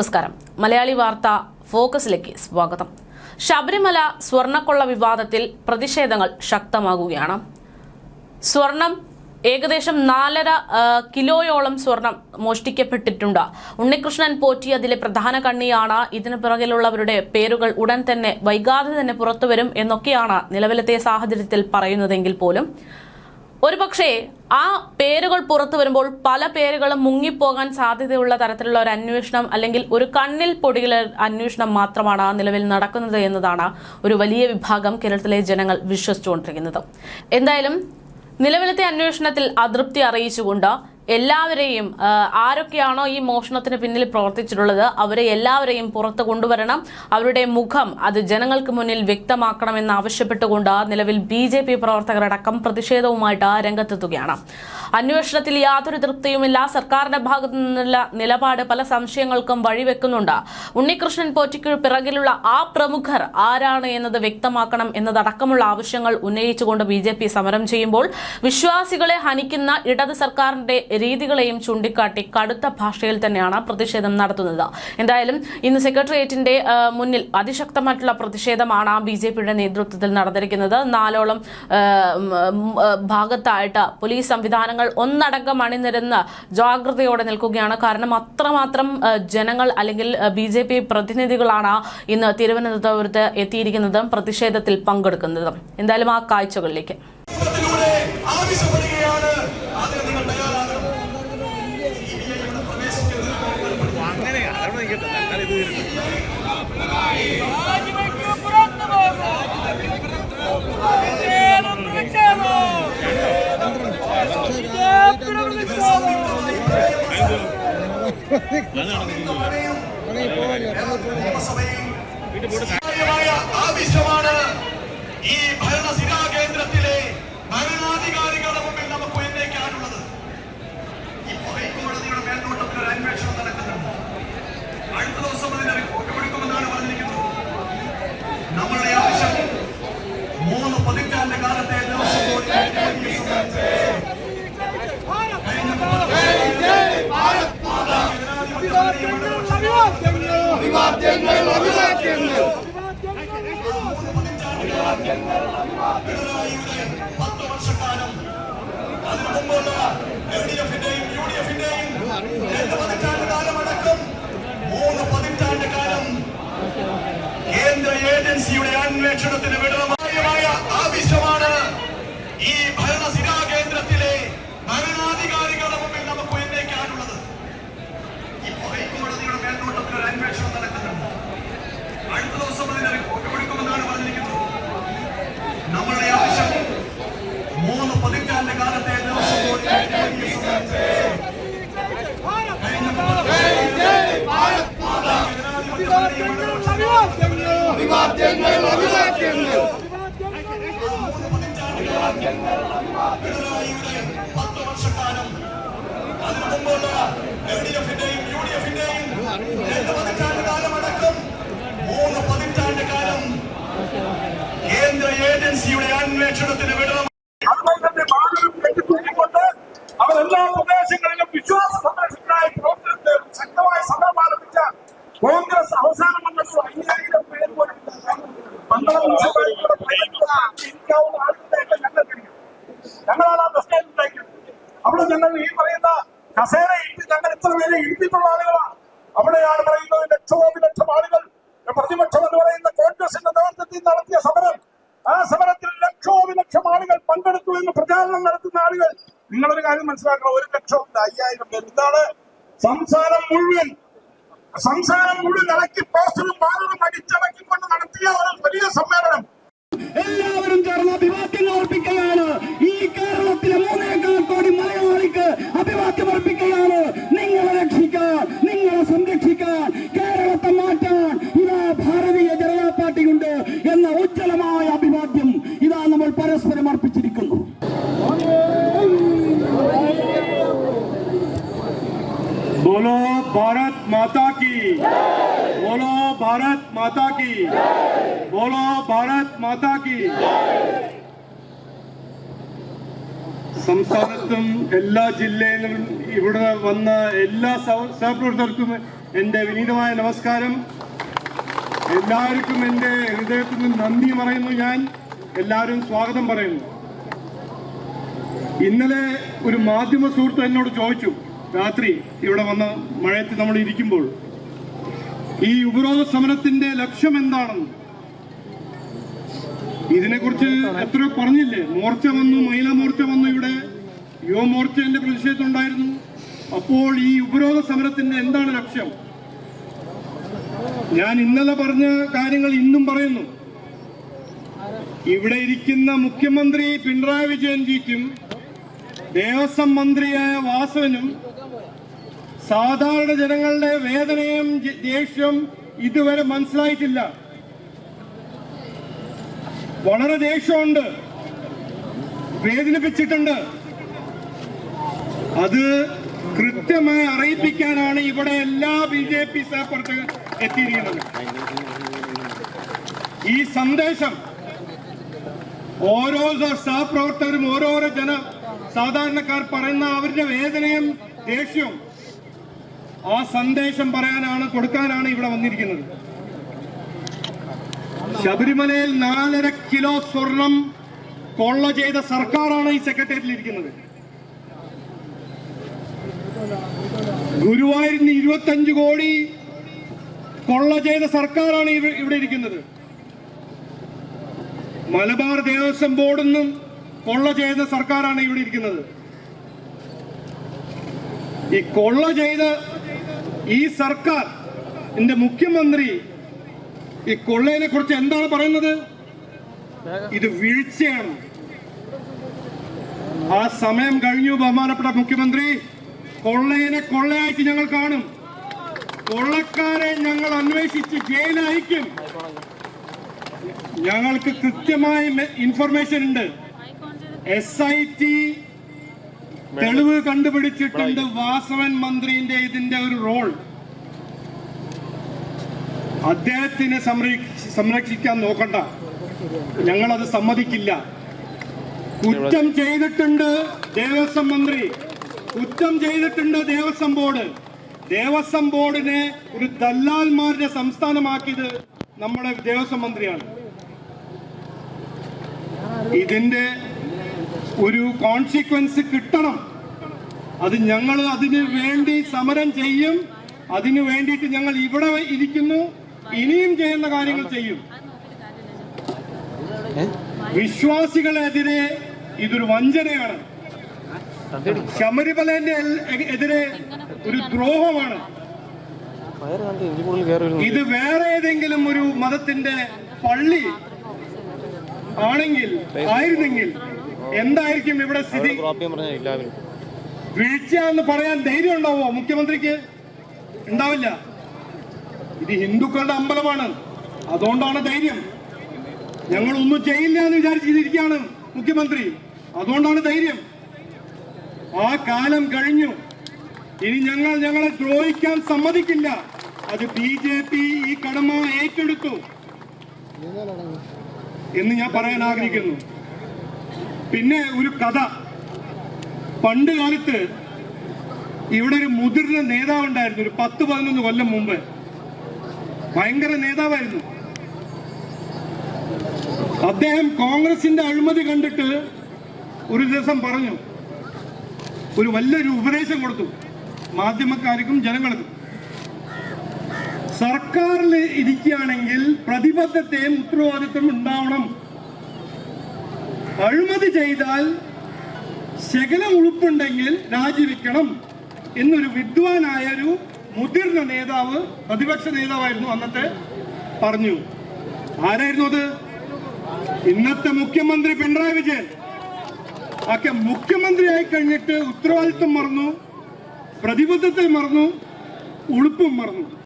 നമസ്കാരം. മലയാളി വാർത്ത ഫോക്കസിലേക്ക് സ്വാഗതം. ശബരിമല സ്വർണക്കൊള്ള വിവാദത്തിൽ പ്രതിഷേധങ്ങൾ ശക്തമാകുകയാണ്. സ്വർണം ഏകദേശം നാലര കിലോയോളം സ്വർണം മോഷ്ടിക്കപ്പെട്ടിട്ടുണ്ട്. ഉണ്ണികൃഷ്ണൻ പോറ്റി അതിലെ പ്രധാന കണ്ണിയാണ്. ഇതിനു പിറകിലുള്ളവരുടെ പേരുകൾ ഉടൻ തന്നെ വൈകാതെ തന്നെ പുറത്തുവരും എന്നൊക്കെയാണ് നിലവിലത്തെ സാഹചര്യത്തിൽ പറയുന്നതെങ്കിൽ പോലും. ഒരുപക്ഷേ ആ പേരുകൾ പുറത്തു വരുമ്പോൾ പല പേരുകളും മുങ്ങിപ്പോകാൻ സാധ്യതയുള്ള തരത്തിലുള്ള ഒരു അന്വേഷണം അല്ലെങ്കിൽ ഒരു കണ്ണിൽ പൊടിയിലെ അന്വേഷണം മാത്രമാണ് നിലവിൽ നടക്കുന്നത് എന്നതാണ് ഒരു വലിയ വിഭാഗം കേരളത്തിലെ ജനങ്ങൾ വിശ്വസിച്ചുകൊണ്ടിരിക്കുന്നത്. എന്തായാലും നിലവിലത്തെ അന്വേഷണത്തിൽ അതൃപ്തി അറിയിച്ചുകൊണ്ട് എല്ലാവരെയും ആരൊക്കെയാണോ ഈ മോഷണത്തിന് പിന്നിൽ പ്രവർത്തിച്ചിട്ടുള്ളത് അവരെ എല്ലാവരെയും പുറത്തു കൊണ്ടുവരണം. അവരുടെ മുഖം അത് ജനങ്ങൾക്ക് മുന്നിൽ വ്യക്തമാക്കണമെന്ന് ആവശ്യപ്പെട്ടുകൊണ്ട് നിലവിൽ ബി പ്രവർത്തകരടക്കം പ്രതിഷേധവുമായിട്ട് രംഗത്തെത്തുകയാണ്. അന്വേഷണത്തിൽ യാതൊരു തൃപ്തിയുമില്ല. സർക്കാരിന്റെ ഭാഗത്തു നിന്നുള്ള നിലപാട് പല സംശയങ്ങൾക്കും വഴിവെക്കുന്നുണ്ട്. ഉണ്ണികൃഷ്ണൻ പോറ്റിക്ക് പിറകിലുള്ള ആ പ്രമുഖർ ആരാണ് എന്നത് വ്യക്തമാക്കണം എന്നതടക്കമുള്ള ആവശ്യങ്ങൾ ഉന്നയിച്ചുകൊണ്ട് ബി ജെ പി സമരം ചെയ്യുമ്പോൾ വിശ്വാസികളെ ഹനിക്കുന്ന ഇടത് സർക്കാരിന്റെ രീതികളെയും ചൂണ്ടിക്കാട്ടി കടുത്ത ഭാഷയിൽ തന്നെയാണ് പ്രതിഷേധം നടത്തുന്നത്. എന്തായാലും ഇന്ന് സെക്രട്ടേറിയറ്റിന്റെ മുന്നിൽ അതിശക്തമായിട്ടുള്ള പ്രതിഷേധമാണ് ബി ജെ പിയുടെ നേതൃത്വത്തിൽ നടന്നിരിക്കുന്നത്. നാലോളം ഭാഗത്തായിട്ട് പോലീസ് സംവിധാനങ്ങൾ ഒന്നടങ്കം അണിനിരന്ന് ജാഗ്രതയോടെ നിൽക്കുകയാണ്. കാരണം അത്രമാത്രം ജനങ്ങൾ അല്ലെങ്കിൽ ബി ജെ പി പ്രതിനിധികളാണ് ഇന്ന് തിരുവനന്തപുരത്ത് എത്തിയിരിക്കുന്നതും പ്രതിഷേധത്തിൽ പങ്കെടുക്കുന്നതും. എന്തായാലും ആ കാഴ്ചകളിലേക്ക്. ിലൂടെ ആവശ്യമാണ് ഈ ഭരണസിരാ കേന്ദ്രത്തിലെ ഭരണാധികാരികളുടെ മുമ്പിൽ നമുക്ക് ഉന്നയിക്കാനുള്ളത്. ഇപ്പോൾ ഹൈക്കോടതിയുടെ മേൽനോട്ടത്തിൽ ഒരു അന്വേഷണം നടക്കുന്നുണ്ട്. അടുത്ത ദിവസം അതിന്റെ റിപ്പോർട്ട് പിണറായിയുടെ പത്ത് വർഷക്കാലം അതിനു കേന്ദ്ര ഏജൻസിയുടെ അന്വേഷണത്തിന് വിടണം ഞങ്ങളാണ് ആ പ്രശ്നം ഉണ്ടാക്കിയത്. അവിടെ ഞങ്ങൾ ഈ പറയുന്ന കസേര ഇട്ടി ഞങ്ങൾ ഇത്ര പേരെ ഇരുത്തിയിട്ടുള്ള ആളുകളാണ്. അവിടെയാണ് പറയുന്നത് ലക്ഷോപലക്ഷം ആളുകൾ പ്രതിപക്ഷം എന്ന് പറയുന്ന കോൺഗ്രസിന്റെ നേതൃത്വത്തിൽ നടത്തിയ സമരം. ആ സമരത്തിൽ ലക്ഷോപലക്ഷം ആളുകൾ പങ്കെടുത്തു എന്ന് പ്രചാരണം നടത്തുന്ന ആളുകൾ. നിങ്ങളൊരു കാര്യം മനസ്സിലാക്കണം. ഒരു ലക്ഷം അയ്യായിരം പേര് ഇതാണ് സംസാരം മുഴുവൻ. സംസാരം മുഴുവൻ ഇളക്കി പോസ്റ്ററും ബാനറും അടിച്ചടക്കിക്കൊണ്ട് നടത്തിയ ഒരു വലിയ സമ്മേളനം. എല്ലാവരും ചേർന്ന് അഭിവാദ്യങ്ങൾ അർപ്പിക്കുകയാണ് ഈ കേരളത്തിലെ മൂന്നേകാൽ കോടി മലയാളിക്ക് അഭിവാദ്യം അർപ്പിക്കുകയാണ് നിങ്ങളെ രക്ഷിക്കാൻ നിങ്ങളെ സംരക്ഷിക്കാൻ കേരളത്തെ മാറ്റാൻ ഇതാ ഭാരതീയ ജനതാ പാർട്ടിയുണ്ട് എന്ന ഉജ്ജ്വലമായ അഭിവാദ്യം ഇതാ നമ്മൾ പരസ്പരം അർപ്പിച്ചിരിക്കുന്നു बोलो भारत माता की बोलो भारत माता की बोलो भारत माता की സംസ്ഥാനത്തും എല്ലാ ജില്ലയിലും ഇവിടെ വന്ന എല്ലാ സഹ- സഹപ്രവർത്തകർക്കും എൻ്റെ വിനീതമായ നമസ്കാരം എല്ലാവർക്കും എൻ്റെ ഹൃദയത്തിൽ നിന്ന് നന്ദി പറയുന്നു ഞാൻ എല്ലാവരും സ്വാഗതം പറയുന്നു ഇന്നലെ ഒരു മാധ്യമ സുഹൃത്ത് എന്നോട് ചോദിച്ചു രാത്രി ഇവിടെ വന്ന് മഴയത്ത് നമ്മൾ ഇരിക്കുമ്പോൾ ഈ ഉപരോധ സമരത്തിന്റെ ലക്ഷ്യം എന്താണെന്ന്? ഇതിനെക്കുറിച്ച് എത്ര പറഞ്ഞില്ലേ? മോർച്ച വന്നു മഹിളാ മോർച്ച വന്നു ഇവിടെ. യുവമോർച്ചന്റെ പ്രതിഷേധമുണ്ടായിരുന്നു. അപ്പോൾ ഈ ഉപരോധ സമരത്തിന്റെ എന്താണ് ലക്ഷ്യം? ഞാൻ ഇന്നലെ പറഞ്ഞ കാര്യങ്ങൾ ഇന്നും പറയുന്നു. ഇവിടെ ഇരിക്കുന്ന മുഖ്യമന്ത്രി പിണറായി വിജയൻ ജിക്കും ദേവസ്വം മന്ത്രിയായ വാസവനും സാധാരണ ജനങ്ങളുടെ വേദനയും ദേഷ്യം ഇതുവരെ മനസ്സിലായിട്ടില്ല. വളരെ ദേഷ്യമുണ്ട്. വേദനിപ്പിച്ചിട്ടുണ്ട്. അത് കൃത്യമായി അറിയിപ്പിക്കാനാണ് ഇവിടെ എല്ലാ ബി ജെ പി എത്തിയിരിക്കുന്നത്. ഈ സന്ദേശം ഓരോ സഹപ്രവർത്തകരും ഓരോരോ ജന സാധാരണക്കാർ പറയുന്ന അവരുടെ വേദനയും ദേഷ്യവും ആ സന്ദേശം പറയാനാണ് കൊടുക്കാനാണ് ഇവിടെ വന്നിരിക്കുന്നത്. ശബരിമലയിൽ നാലര കിലോ സ്വർണം കൊള്ള ചെയ്ത സർക്കാരാണ് ഈ സെക്രട്ടേറിയറ്റിൽ ഇരിക്കുന്നത് ഗുരുവായൂരിന് ഇരുപത്തഞ്ച് കോടി കൊള്ള ചെയ്ത സർക്കാരാണ് ഇവിടെ ഇരിക്കുന്നത്. മലബാർ ദേവസ്വം ബോർഡിൽ നിന്നും കൊള്ള ചെയ്ത സർക്കാരാണ് ഇവിടെ ഇരിക്കുന്നത്. ഈ കൊള്ള ചെയ്ത ഈ സർക്കാർ എന്റെ മുഖ്യമന്ത്രി ഈ കൊള്ളയിനെ കുറിച്ച് എന്താണ് പറയുന്നത്? ഇത് വീഴ്ചയാണ്. ആ സമയം കഴിഞ്ഞു ബഹുമാനപ്പെട്ട മുഖ്യമന്ത്രി. കൊള്ളയിനെ കൊള്ളയായിട്ട് ഞങ്ങൾ കാണും. കൊള്ളക്കാരെ ഞങ്ങൾ അന്വേഷിച്ച് ജയിലയക്കും ഞങ്ങൾക്ക് കൃത്യമായ ഇൻഫർമേഷൻ ഉണ്ട്. എസ് ഐ ടി തെളിവ് കണ്ടുപിടിച്ചിട്ടുണ്ട് വാസവൻ മന്ത്രിന്റെ ഇതിന്റെ ഒരു റോൾ. അദ്ദേഹത്തിനെ സംരക്ഷി- സംരക്ഷിക്കാൻ നോക്കണ്ട. ഞങ്ങളത് സമ്മതിക്കില്ല. കുറ്റം ചെയ്തിട്ടുണ്ട് ദേവസ്വം മന്ത്രി. കുറ്റം ചെയ്തിട്ടുണ്ട് ദേവസ്വം ബോർഡ്. ദേവസ്വം ബോർഡിനെ ഒരു ദല്ലാൽമാരുടെ സംസ്ഥാനമാക്കിയത് നമ്മുടെ ദേവസ്വം മന്ത്രിയാണ്. ഇതിന്റെ ഒരു കോൺസിക്വൻസ് കിട്ടണം. അത് ഞങ്ങൾ അതിന് വേണ്ടി സമരം ചെയ്യും. അതിനു വേണ്ടിയിട്ട് ഞങ്ങൾ ഇവിടെ ഇരിക്കുന്നു. ഇനിയും ചെയ്യുന്ന കാര്യങ്ങൾ ചെയ്യും. വിശ്വാസികളെതിരെ ഇതൊരു വഞ്ചനയാണ്. ശബരിമലന്റെ എതിരെ ഒരു ദ്രോഹമാണ്. ഇത് വേറെ ഏതെങ്കിലും ഒരു മതത്തിന്റെ പള്ളി ആണെങ്കിൽ ആയിരുന്നെങ്കിൽ എന്തായിരിക്കും ഇവിടെ സ്ഥിതി? വീഴ്ച എന്ന് പറയാൻ ധൈര്യം ഉണ്ടാവോ മുഖ്യമന്ത്രിക്ക്? ഉണ്ടാവില്ല. ഇത് ഹിന്ദുക്കളുടെ അമ്പലമാണ്. അതുകൊണ്ടാണ് ധൈര്യം. ഞങ്ങൾ ഒന്നും ചെയ്യില്ല എന്ന് വിചാരിച്ചിരിക്കുകയാണ് മുഖ്യമന്ത്രി. അതുകൊണ്ടാണ് ധൈര്യം. ആ കാലം കഴിഞ്ഞു. ഇനി ഞങ്ങൾ ഞങ്ങളെ ദ്രോഹിക്കാൻ സമ്മതിക്കില്ല. അത് ബി ജെ പി ഈ കടമ ഏറ്റെടുത്തു. എന്ന് ഞാൻ പറയാൻ ആഗ്രഹിക്കുന്നു. പിന്നെ ഒരു കഥ. പണ്ട് കാലത്ത് ഇവിടെ ഒരു മുതിർന്ന നേതാവ് ഉണ്ടായിരുന്നു. ഒരു പത്ത് പതിനൊന്ന് കൊല്ലം മുമ്പ്. ഭയങ്കര നേതാവായിരുന്നു. അദ്ദേഹം കോൺഗ്രസിന്റെ അഴിമതി കണ്ടിട്ട് ഒരു ദിവസം പറഞ്ഞു ഒരു വലിയൊരു ഉപദേശം കൊടുത്തു മാധ്യമക്കാർക്കും ജനങ്ങൾക്കും. സർക്കാരിൽ ഇരിക്കുകയാണെങ്കിൽ പ്രതിബദ്ധതയും ഉത്തരവാദിത്വം ഉണ്ടാവണം. അഴിമതി ചെയ്താൽ ശകലം ഉളുപ്പുണ്ടെങ്കിൽ രാജിവെക്കണം എന്നൊരു വിദ്വാനായ ഒരു മുതിർന്ന നേതാവ് പ്രതിപക്ഷ നേതാവായിരുന്നു അന്നത്തെ പറഞ്ഞു. ആരായിരുന്നു അത്? ഇന്നത്തെ മുഖ്യമന്ത്രി പിണറായി വിജയൻ. ഒക്കെ മുഖ്യമന്ത്രിയായി കഴിഞ്ഞിട്ട് ഉത്തരവാദിത്വം മറന്നു പ്രതിബദ്ധത്തെ മറന്നു ഉളുപ്പും മറന്നു.